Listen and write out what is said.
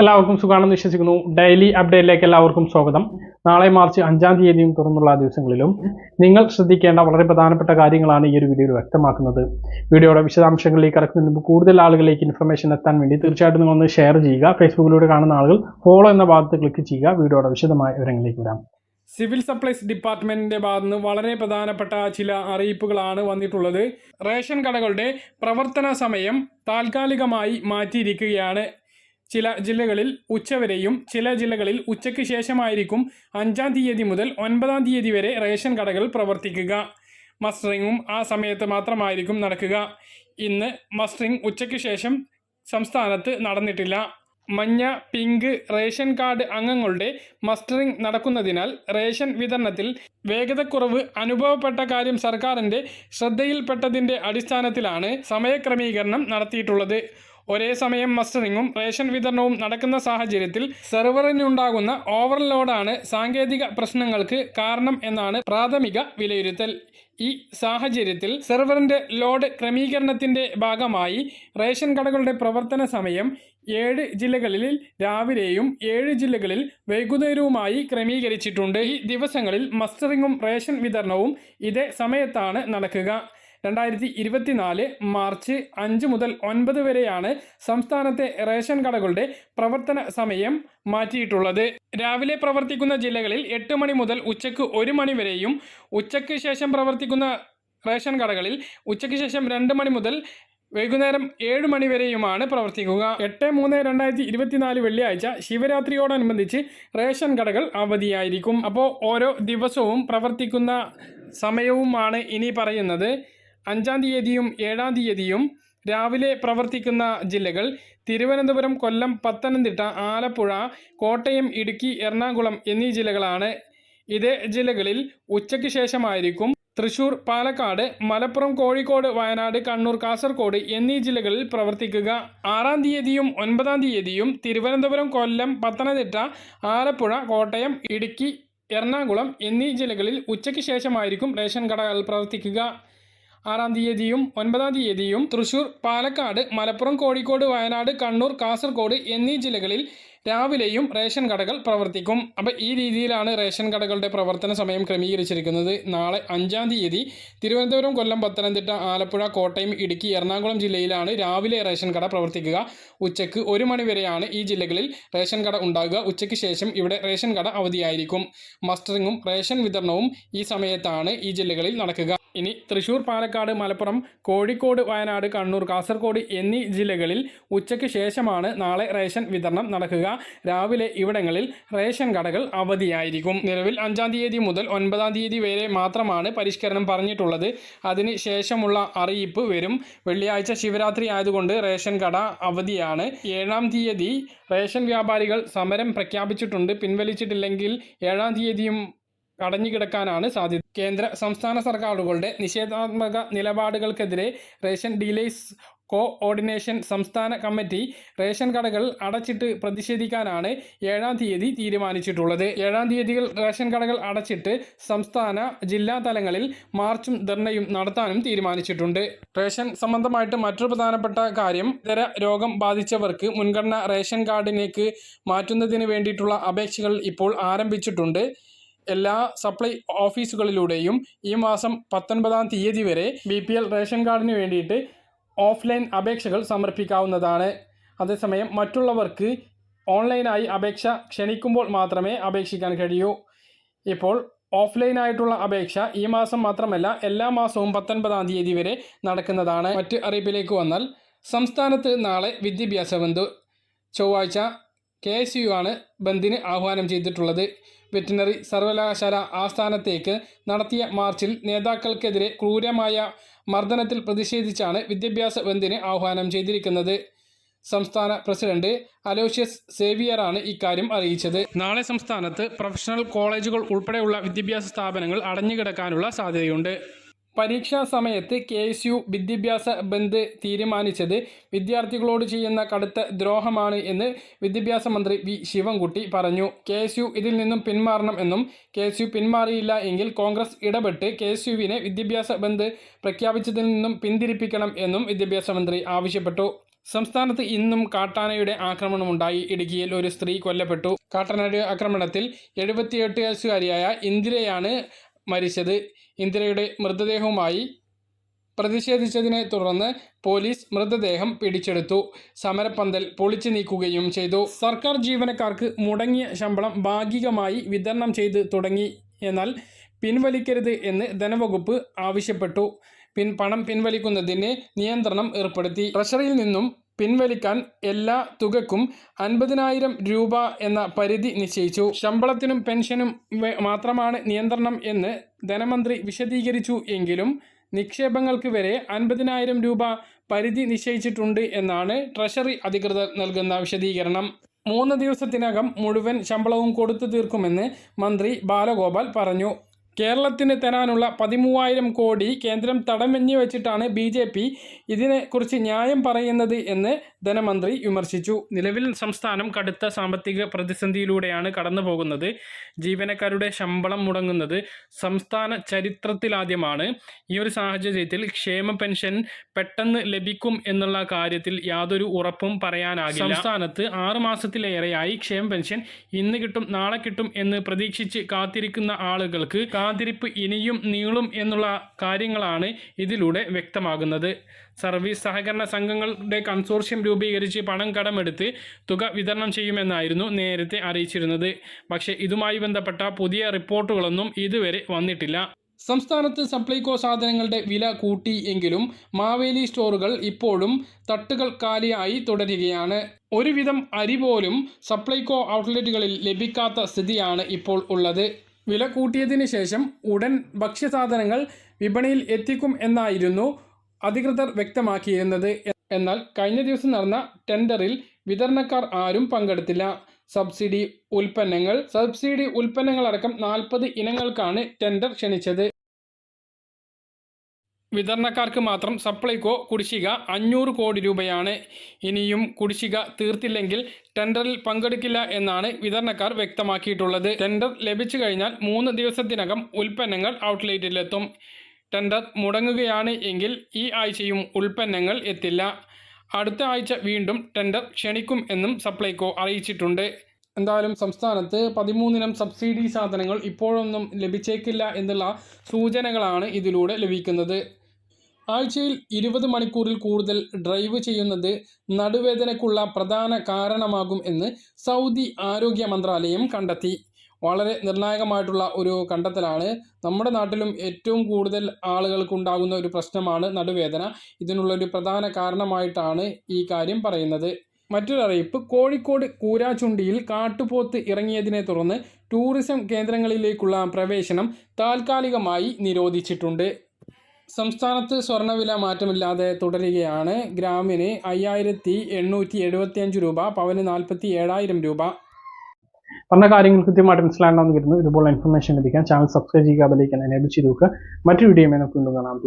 എല്ലാവർക്കും സുഖാണെന്ന് വിശ്വസിക്കുന്നു. ഡെയിലി അപ്ഡേറ്റിലേക്ക് എല്ലാവർക്കും സ്വാഗതം. നാളെ മാർച്ച് അഞ്ചാം തീയതിയും തുറന്നുള്ള ദിവസങ്ങളിലും നിങ്ങൾ ശ്രദ്ധിക്കേണ്ട വളരെ പ്രധാനപ്പെട്ട കാര്യങ്ങളാണ് ഈ ഒരു വീഡിയോയിൽ വ്യക്തമാക്കുന്നത്. വീഡിയോയുടെ വിശദാംശങ്ങളിലേക്ക് കടക്കുന്നതിന് മുമ്പ് കൂടുതൽ ആളുകളിലേക്ക് ഇൻഫർമേഷൻ എത്താൻ വേണ്ടി തീർച്ചയായിട്ടും നിങ്ങൾ ഒന്ന് ഷെയർ ചെയ്യുക. ഫേസ്ബുക്കിലൂടെ കാണുന്ന ആളുകൾ ഫോളോ എന്ന ഭാഗത്ത് ക്ലിക്ക് ചെയ്യുക. വീഡിയോയുടെ വിശദമായ വിവരങ്ങളിലേക്ക് വരാം. സിവിൽ സപ്ലൈസ് ഡിപ്പാർട്ട്മെന്റിന്റെ ഭാഗത്ത് നിന്ന് വളരെ പ്രധാനപ്പെട്ട ചില അറിയിപ്പുകളാണ് വന്നിട്ടുള്ളത്. റേഷൻ കടകളുടെ പ്രവർത്തന സമയം താൽക്കാലികമായി മാറ്റിയിരിക്കുകയാണ്. ചില ജില്ലകളിൽ ഉച്ചവരെയും ചില ജില്ലകളിൽ ഉച്ചയ്ക്ക് ശേഷമായിരിക്കും അഞ്ചാം തീയതി മുതൽ ഒൻപതാം തീയതി വരെ റേഷൻ കടകൾ പ്രവർത്തിക്കുക. മസ്റ്ററിങ്ങും ആ സമയത്ത് മാത്രമായിരിക്കും നടക്കുക. ഇന്ന് മസ്റ്ററിങ് ഉച്ചയ്ക്ക് ശേഷം സംസ്ഥാനത്ത് നടന്നിട്ടില്ല. മഞ്ഞ പിങ്ക് റേഷൻ കാർഡ് അംഗങ്ങളുടെ മസ്റ്ററിംഗ് നടക്കുന്നതിനാൽ റേഷൻ വിതരണത്തിൽ വേഗതക്കുറവ് അനുഭവപ്പെട്ട കാര്യം സർക്കാരിന്റെ ശ്രദ്ധയിൽപ്പെട്ടതിന്റെ അടിസ്ഥാനത്തിലാണ് സമയക്രമീകരണം നടത്തിയിട്ടുള്ളത്. ഒരേ സമയം മസ്റ്ററിങ്ങും റേഷൻ വിതരണവും നടക്കുന്ന സാഹചര്യത്തിൽ സെർവറിനുണ്ടാകുന്ന ഓവർലോഡാണ് സാങ്കേതിക പ്രശ്നങ്ങൾക്ക് കാരണം എന്നാണ് പ്രാഥമിക വിലയിരുത്തൽ. ഈ സാഹചര്യത്തിൽ സെർവറിന്റെ ലോഡ് ക്രമീകരണത്തിന്റെ ഭാഗമായി റേഷൻ കടകളുടെ പ്രവർത്തന സമയം ഏഴ് ജില്ലകളിൽ രാവിലെയും ഏഴ് ജില്ലകളിൽ വൈകുന്നേരവുമായി ക്രമീകരിച്ചിട്ടുണ്ട്. ഈ ദിവസങ്ങളിൽ മസ്റ്ററിങ്ങും റേഷൻ വിതരണവും ഇതേ സമയത്താണ് നടക്കുക. രണ്ടായിരത്തി ഇരുപത്തിനാല് മാർച്ച് അഞ്ച് മുതൽ ഒൻപത് വരെയാണ് സംസ്ഥാനത്തെ റേഷൻ കടകളുടെ പ്രവർത്തന സമയം മാറ്റിയിട്ടുള്ളത്. രാവിലെ പ്രവർത്തിക്കുന്ന ജില്ലകളിൽ എട്ട് മണി മുതൽ ഉച്ചയ്ക്ക് ഒരു മണി വരെയും ഉച്ചയ്ക്ക് ശേഷം പ്രവർത്തിക്കുന്ന റേഷൻ കടകളിൽ ഉച്ചയ്ക്ക് ശേഷം രണ്ട് മണി മുതൽ വൈകുന്നേരം ഏഴ് മണി വരെയുമാണ് പ്രവർത്തിക്കുക. എട്ട് മൂന്ന് രണ്ടായിരത്തി ഇരുപത്തിനാല് വെള്ളിയാഴ്ച ശിവരാത്രിയോടനുബന്ധിച്ച് റേഷൻ കടകൾ അവധിയായിരിക്കും. അപ്പോൾ ഓരോ ദിവസവും പ്രവർത്തിക്കുന്ന സമയവുമാണ് ഇനി പറയുന്നത്. അഞ്ചാം തീയതിയും ഏഴാം തീയതിയും രാവിലെ പ്രവർത്തിക്കുന്ന ജില്ലകൾ തിരുവനന്തപുരം കൊല്ലം പത്തനംതിട്ട ആലപ്പുഴ കോട്ടയം ഇടുക്കി എറണാകുളം എന്നീ ജില്ലകളാണ്. ഇതേ ജില്ലകളിൽ ഉച്ചയ്ക്ക് ശേഷമായിരിക്കും തൃശൂർ പാലക്കാട് മലപ്പുറം കോഴിക്കോട് വയനാട് കണ്ണൂർ കാസർഗോഡ് എന്നീ ജില്ലകളിൽ പ്രവർത്തിക്കുക. ആറാം തീയതിയും ഒൻപതാം തീയതിയും തിരുവനന്തപുരം കൊല്ലം പത്തനംതിട്ട ആലപ്പുഴ കോട്ടയം ഇടുക്കി എറണാകുളം എന്നീ ജില്ലകളിൽ ഉച്ചയ്ക്ക് ശേഷമായിരിക്കും റേഷൻ കടകൾ പ്രവർത്തിക്കുക. ആറാം തീയതിയും ഒൻപതാം തീയതിയും തൃശൂർ പാലക്കാട് മലപ്പുറം കോഴിക്കോട് വയനാട് കണ്ണൂർ കാസർഗോഡ് എന്നീ ജില്ലകളിൽ രാവിലെയും റേഷൻ കടകൾ പ്രവർത്തിക്കും. അപ്പോൾ ഈ രീതിയിലാണ് റേഷൻ കടകളുടെ പ്രവർത്തന സമയം ക്രമീകരിച്ചിരിക്കുന്നത്. നാളെ അഞ്ചാം തീയതി തിരുവനന്തപുരം കൊല്ലം പത്തനംതിട്ട ആലപ്പുഴ കോട്ടയം ഇടുക്കി എറണാകുളം ജില്ലയിലാണ് രാവിലെ റേഷൻ കട പ്രവർത്തിക്കുക. ഉച്ചയ്ക്ക് ഒരു മണിവരെയാണ് ഈ ജില്ലകളിൽ റേഷൻ കട ഉണ്ടാകുക. ഉച്ചയ്ക്ക് ശേഷം ഇവിടെ റേഷൻ കട അവധിയായിരിക്കും. മസ്റ്ററിങ്ങും റേഷൻ വിതരണവും ഈ സമയത്താണ് ഈ ജില്ലകളിൽ നടക്കുക. ഇനി തൃശൂർ പാലക്കാട് മലപ്പുറം കോഴിക്കോട് വയനാട് കണ്ണൂർ കാസർഗോഡ് എന്നീ ജില്ലകളിൽ ഉച്ചയ്ക്ക് ശേഷമാണ് നാളെ റേഷൻ വിതരണം നടക്കുക. രാവിലെ ഇവിടങ്ങളിൽ റേഷൻ കടകൾ അവധിയായിരിക്കും. നിലവിൽ അഞ്ചാം തീയതി മുതൽ ഒൻപതാം തീയതി വരെ മാത്രമാണ് പരിഷ്കരണം പറഞ്ഞിട്ടുള്ളത്. അതിന് ശേഷമുള്ള അറിയിപ്പ് വരും. വെള്ളിയാഴ്ച ശിവരാത്രി ആയതുകൊണ്ട് റേഷൻ കട അവധിയാണ്. ഏഴാം തീയതി റേഷൻ വ്യാപാരികൾ സമരം പ്രഖ്യാപിച്ചിട്ടുണ്ട്. പിൻവലിച്ചിട്ടില്ലെങ്കിൽ ഏഴാം തീയതിയും അടഞ്ഞുകിടക്കാനാണ് സാധ്യത. കേന്ദ്ര സംസ്ഥാന സർക്കാരുകളുടെ നിഷേധാത്മക നിലപാടുകൾക്കെതിരെ റേഷൻ ഡീലേഴ്സ് കോഓർഡിനേഷൻ സംസ്ഥാന കമ്മിറ്റി റേഷൻ കടകൾ അടച്ചിട്ട് പ്രതിഷേധിക്കാനാണ് ഏഴാം തീയതി തീരുമാനിച്ചിട്ടുള്ളത്. ഏഴാം തീയതികൾ റേഷൻ കടകൾ അടച്ചിട്ട് സംസ്ഥാന ജില്ലാ തലങ്ങളിൽ മാർച്ചും ധർണയും നടത്താനും തീരുമാനിച്ചിട്ടുണ്ട്. റേഷൻ സംബന്ധമായിട്ട് മറ്റൊരു പ്രധാനപ്പെട്ട കാര്യം ഇതര രോഗം ബാധിച്ചവർക്ക് മുൻഗണന റേഷൻ കാർഡിലേക്ക് മാറ്റുന്നതിന് വേണ്ടിയിട്ടുള്ള അപേക്ഷകൾ ഇപ്പോൾ ആരംഭിച്ചിട്ടുണ്ട്. എല്ലാ സപ്ലൈ ഓഫീസുകളിലൂടെയും ഈ മാസം പത്തൊൻപതാം തീയതി വരെ ബി റേഷൻ കാർഡിന് വേണ്ടിയിട്ട് ഓഫ്ലൈൻ അപേക്ഷകൾ സമർപ്പിക്കാവുന്നതാണ്. അതേസമയം മറ്റുള്ളവർക്ക് ഓൺലൈനായി അപേക്ഷ ക്ഷണിക്കുമ്പോൾ മാത്രമേ അപേക്ഷിക്കാൻ കഴിയൂ. ഇപ്പോൾ ഓഫ്ലൈനായിട്ടുള്ള അപേക്ഷ ഈ മാസം മാത്രമല്ല എല്ലാ മാസവും പത്തൊൻപതാം തീയതി വരെ നടക്കുന്നതാണ്. മറ്റ് അറിയിപ്പിലേക്ക് വന്നാൽ സംസ്ഥാനത്ത് നാളെ വിദ്യാഭ്യാസ ബന്ധു ചൊവ്വാഴ്ച കെ എസ് യു ആണ് ബന്ദിന് ആഹ്വാനം ചെയ്തിട്ടുള്ളത്. വെറ്റിനറി സർവകലാശാല ആസ്ഥാനത്തേക്ക് നടത്തിയ മാർച്ചിൽ നേതാക്കൾക്കെതിരെ ക്രൂരമായ മർദ്ദനത്തിൽ പ്രതിഷേധിച്ചാണ് വിദ്യാഭ്യാസ ബന്ദിന് ആഹ്വാനം ചെയ്തിരിക്കുന്നത്. സംസ്ഥാന പ്രസിഡന്റ് അലോഷ്യസ് സേവിയറാണ് ഇക്കാര്യം അറിയിച്ചത്. നാളെ സംസ്ഥാനത്ത് പ്രൊഫഷണൽ കോളേജുകൾ ഉൾപ്പെടെയുള്ള വിദ്യാഭ്യാസ സ്ഥാപനങ്ങൾ അടഞ്ഞുകിടക്കാനുള്ള സാധ്യതയുണ്ട്. പരീക്ഷാ സമയത്ത് കെ എസ് യു വിദ്യാഭ്യാസ ബന്ദ് തീരുമാനിച്ചത് വിദ്യാർത്ഥികളോട് ചെയ്യുന്ന കടുത്ത ദ്രോഹമാണ് എന്ന് വിദ്യാഭ്യാസ മന്ത്രി വി ശിവൻകുട്ടി പറഞ്ഞു. കെ എസ് യു ഇതിൽ നിന്നും പിന്മാറണം എന്നും കെ എസ് യു പിന്മാറിയില്ല എങ്കിൽ കോൺഗ്രസ് ഇടപെട്ട് കെ എസ് യുവിനെ വിദ്യാഭ്യാസ ബന്ദ് പ്രഖ്യാപിച്ചതിൽ നിന്നും പിന്തിരിപ്പിക്കണം എന്നും വിദ്യാഭ്യാസ മന്ത്രി ആവശ്യപ്പെട്ടു. സംസ്ഥാനത്ത് ഇന്നും കാട്ടാനയുടെ ആക്രമണമുണ്ടായി. ഇടുക്കിയിൽ ഒരു സ്ത്രീ കൊല്ലപ്പെട്ടു. കാട്ടാനയുടെ ആക്രമണത്തിൽ എഴുപത്തിയെട്ട് വയസ്സുകാരിയായ ഇന്ദിരയാണ് മരിച്ചത്. ഇന്ദിരയുടെ മൃതദേഹവുമായി പ്രതിഷേധിച്ചതിനെ തുടർന്ന് പോലീസ് മൃതദേഹം പിടിച്ചെടുത്തു. സമരപ്പന്തൽ പൊളിച്ചു നീക്കുകയും ചെയ്തു. സർക്കാർ ജീവനക്കാർക്ക് മുടങ്ങിയ ശമ്പളം ഭാഗികമായി വിതരണം ചെയ്ത് തുടങ്ങി. എന്നാൽ പിൻവലിക്കരുത് എന്ന് ധനവകുപ്പ് ആവശ്യപ്പെട്ടു. പിൻ പണം പിൻവലിക്കുന്നതിന് നിയന്ത്രണം ഏർപ്പെടുത്തി. ട്രഷറിയിൽ നിന്നും പിൻവലിക്കാൻ എല്ലാ തുകക്കും അൻപതിനായിരം രൂപ എന്ന പരിധി നിശ്ചയിച്ചു. ശമ്പളത്തിനും പെൻഷനും മാത്രമാണ് നിയന്ത്രണം എന്ന് ധനമന്ത്രി വിശദീകരിച്ചു എങ്കിലും നിക്ഷേപങ്ങൾക്ക് വരെ അൻപതിനായിരം രൂപ പരിധി നിശ്ചയിച്ചിട്ടുണ്ട് എന്നാണ് ട്രഷറി അധികൃതർ നൽകുന്ന വിശദീകരണം. മൂന്ന് ദിവസത്തിനകം മുഴുവൻ ശമ്പളവും കൊടുത്തു തീർക്കുമെന്ന് മന്ത്രി ബാലഗോപാൽ പറഞ്ഞു. കേരളത്തിന് തരാനുള്ള പതിമൂവായിരം കോടി കേന്ദ്രം തടം വെഞ്ഞു വെച്ചിട്ടാണ് ബി ജെ പി ഇതിനെക്കുറിച്ച് ന്യായം പറയുന്നത് എന്ന് ധനമന്ത്രി വിമർശിച്ചു. നിലവിൽ സംസ്ഥാനം കടുത്ത സാമ്പത്തിക പ്രതിസന്ധിയിലൂടെയാണ് കടന്നു പോകുന്നത് ജീവനക്കാരുടെ ശമ്പളം മുടങ്ങുന്നത് സംസ്ഥാന ചരിത്രത്തിലാദ്യമാണ്. ഈ ഒരു സാഹചര്യത്തിൽ ക്ഷേമ പെൻഷൻ പെട്ടെന്ന് ലഭിക്കും എന്നുള്ള കാര്യത്തിൽ യാതൊരു ഉറപ്പും പറയാനാകില്ല. സംസ്ഥാനത്ത് ആറു മാസത്തിലേറെയായി ക്ഷേമ പെൻഷൻ ഇന്ന് കിട്ടും നാളെ കിട്ടും എന്ന് പ്രതീക്ഷിച്ച് കാത്തിരിക്കുന്ന ആളുകൾക്ക് കാത്തിരിപ്പ് ഇനിയും നീളും എന്നുള്ള കാര്യങ്ങളാണ് ഇതിലൂടെ വ്യക്തമാകുന്നത്. സർവീസ് സഹകരണ സംഘങ്ങളുടെ കൺസോർഷ്യം രൂപീകരിച്ച് പണം കടമെടുത്ത് തുക വിതരണം ചെയ്യുമെന്നായിരുന്നു നേരത്തെ അറിയിച്ചിരുന്നത്. പക്ഷേ ഇതുമായി ബന്ധപ്പെട്ട പുതിയ റിപ്പോർട്ടുകളൊന്നും ഇതുവരെ വന്നിട്ടില്ല. സംസ്ഥാനത്ത് സപ്ലൈകോ സാധനങ്ങളുടെ വില കൂട്ടി എങ്കിലും മാവേലി സ്റ്റോറുകൾ ഇപ്പോഴും തട്ടുകൾ കാലിയായി തുടരുകയാണ്. ഒരുവിധം അരി പോലും സപ്ലൈകോ ഔട്ട്ലെറ്റുകളിൽ ലഭിക്കാത്ത സ്ഥിതിയാണ് ഇപ്പോൾ ഉള്ളത്. വില കൂട്ടിയതിന് ശേഷം ഉടൻ ഭക്ഷ്യസാധനങ്ങൾ വിപണിയിൽ എത്തിക്കും എന്നായിരുന്നു അധികൃതർ വ്യക്തമാക്കിയിരുന്നത്. എന്നാൽ കഴിഞ്ഞ ദിവസം നടന്ന ടെൻഡറിൽ വിതരണക്കാർ ആരും പങ്കെടുത്തില്ല. സബ്സിഡി ഉൽപ്പന്നങ്ങൾ സബ്സിഡി ഉൽപ്പന്നങ്ങളടക്കം നാൽപ്പത് ഇനങ്ങൾക്കാണ് ടെൻഡർ ക്ഷണിച്ചത്. വിതരണക്കാർക്ക് മാത്രം സപ്ലൈകോ കുടിശ്ശിക അഞ്ഞൂറ് കോടി രൂപയാണ്. ഇനിയും കുടിശ്ശിക തീർത്തില്ലെങ്കിൽ ടെൻഡറിൽ പങ്കെടുക്കില്ല എന്നാണ് വിതരണക്കാർ വ്യക്തമാക്കിയിട്ടുള്ളത്. ടെൻഡർ ലഭിച്ചു കഴിഞ്ഞാൽ മൂന്ന് ദിവസത്തിനകം ഉൽപ്പന്നങ്ങൾ ഔട്ട്ലെറ്റിലെത്തും. ടെൻഡർ മുടങ്ങുകയാണ് എങ്കിൽ ഈ ആഴ്ചയും ഉൽപ്പന്നങ്ങൾ എത്തില്ല. അടുത്ത ആഴ്ച വീണ്ടും ടെൻഡർ ക്ഷണിക്കും എന്നും സപ്ലൈകോ അറിയിച്ചിട്ടുണ്ട്. എന്തായാലും സംസ്ഥാനത്ത് പതിമൂന്നിനം സബ്സിഡി സാധനങ്ങൾ ഇപ്പോഴൊന്നും ലഭിച്ചേക്കില്ല എന്നുള്ള സൂചനകളാണ് ഇതിലൂടെ ലഭിക്കുന്നത്. ആഴ്ചയിൽ ഇരുപത് മണിക്കൂറിൽ കൂടുതൽ ഡ്രൈവ് ചെയ്യുന്നത് നടുവേദനയ്ക്കുള്ള പ്രധാന കാരണമാകും എന്ന് സൗദി ആരോഗ്യ മന്ത്രാലയം കണ്ടെത്തി. വളരെ നിർണായകമായിട്ടുള്ള ഒരു കണ്ടെത്തലാണ്. നമ്മുടെ നാട്ടിലും ഏറ്റവും കൂടുതൽ ആളുകൾക്ക് ഉണ്ടാകുന്ന ഒരു പ്രശ്നമാണ് നടുവേദന. ഇതിനുള്ളൊരു പ്രധാന കാരണമായിട്ടാണ് ഈ കാര്യം പറയുന്നത്. മറ്റൊരറിയിപ്പ് കോഴിക്കോട് കൂരാച്ചുണ്ടിയിൽ കാട്ടുപോത്ത് ഇറങ്ങിയതിനെ തുടർന്ന് ടൂറിസം കേന്ദ്രങ്ങളിലേക്കുള്ള പ്രവേശനം താൽക്കാലികമായി നിരോധിച്ചിട്ടുണ്ട്. സംസ്ഥാനത്ത് സ്വർണവില മാറ്റമില്ലാതെ തുടരുകയാണ്. ഗ്രാമിന് അയ്യായിരത്തി എണ്ണൂറ്റി എഴുപത്തി അഞ്ച് രൂപ പവന് നാൽപ്പത്തി ഏഴായിരം രൂപ. പറഞ്ഞ കാര്യങ്ങൾ കൃത്യമായിട്ട് മനസ്സിലാകണമെന്ന് കരുതുന്നു ഇതുപോലെ ഇൻഫർമേഷൻ ലഭിക്കാൻ ചാനൽ സബ്സ്ക്രൈബ് ചെയ്യുക അതിലേക്ക് എനേബിൾ ചെയ്ത് നോക്കുക മറ്റൊരു വീഡിയോ നമുക്ക് വീണ്ടും കാണാം.